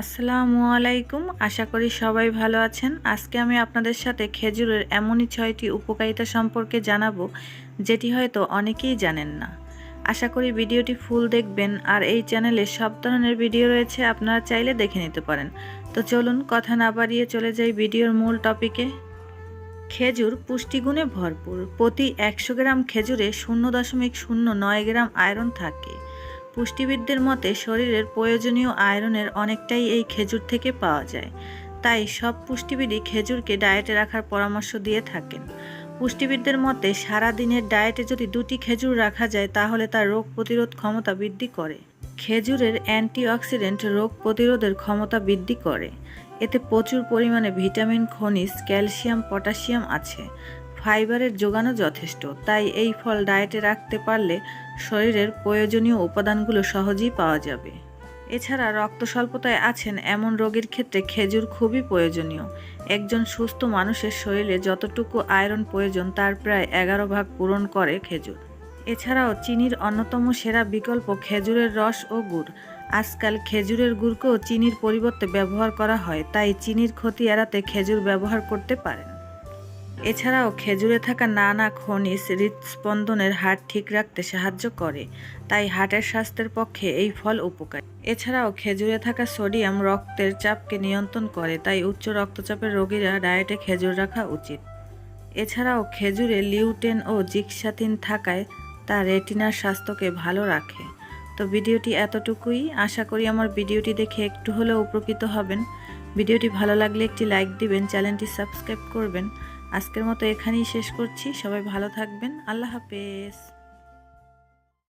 আসসালামু আলাইকুম। আশা করি সবাই ভালো আছেন। আজকে আমি আপনাদের সাথে খেজুরের এমনই ছয়টি উপকারিতা সম্পর্কে জানাব, যেটি হয়তো অনেকেই জানেন না। আশা করি ভিডিওটি ফুল দেখবেন, আর এই চ্যানেলে সব ধরনের ভিডিও রয়েছে আপনারা চাইলে দেখে নিতে পারেন। তো চলুন কথা না বাড়িয়ে চলে যাই ভিডিওর মূল টপিকে। খেজুর পুষ্টিগুণে ভরপুর। প্রতি একশো গ্রাম খেজুরে শূন্য দশমিক শূন্য নয় গ্রাম আয়রন থাকে। পুষ্টিবিদদের মতে শরীরের প্রয়োজনীয় আয়রনের অনেকটাই এই খেজুর থেকে পাওয়া যায়। তাই সব পুষ্টিবিদই খেজুরকে ডায়েটে রাখার পরামর্শ দিয়ে থাকেন। পুষ্টিবিদদের মতে সারা দিনের ডায়েটে যদি দুটি খেজুর রাখা যায়, তাহলে তার রোগ প্রতিরোধ ক্ষমতা বৃদ্ধি করে। খেজুরের অ্যান্টিঅক্সিডেন্ট রোগ প্রতিরোধের ক্ষমতা বৃদ্ধি করে। এতে প্রচুর পরিমাণে ভিটামিন, খনিজ, ক্যালসিয়াম, পটাশিয়াম আছে। ফাইবারের যোগানও যথেষ্ট, তাই এই ফল ডায়েটে রাখতে পারলে শরীরের প্রয়োজনীয় উপাদানগুলো সহজেই পাওয়া যাবে। এছাড়া রক্ত স্বল্পতায় আছেন এমন রোগীর ক্ষেত্রে খেজুর খুবই প্রয়োজনীয়। একজন সুস্থ মানুষের শরীরে যতটুকু আয়রন প্রয়োজন, তার প্রায় এগারো ভাগ পূরণ করে খেজুর। এছাড়াও চিনির অন্যতম সেরা বিকল্প খেজুরের রস ও গুড়। আজকাল খেজুরের গুড়কেও চিনির পরিবর্তে ব্যবহার করা হয়, তাই চিনির ক্ষতি এড়াতে খেজুর ব্যবহার করতে পারেন। এছাড়াও খেজুরে থাকা নানা খনিজ হৃদস্পন্দনের হার ঠিক রাখতে সাহায্য করে, তাই হার্টের স্বাস্থ্যের পক্ষে এই ফল উপকারী। এছাড়াও খেজুরে থাকা সোডিয়াম রক্তের চাপকে নিয়ন্ত্রণ করে, তাই উচ্চ রক্তচাপের রোগীরা ডায়েটে খেজুর রাখা উচিত। এছাড়াও খেজুরে লিউটেন ও জিক্সাতিন থাকায় তা রেটিনার স্বাস্থ্যকে ভালো রাখে। তো ভিডিওটি এতটুকুই। আশা করি আমার ভিডিওটি দেখে একটু হলেও উপকৃত হবেন। ভিডিওটি ভালো লাগলে একটি লাইক দিবেন, চ্যানেলটি সাবস্ক্রাইব করবেন। আজকের মতো এখানেই শেষ করছি। সবাই ভালো থাকবেন। আল্লাহ হাফেজ।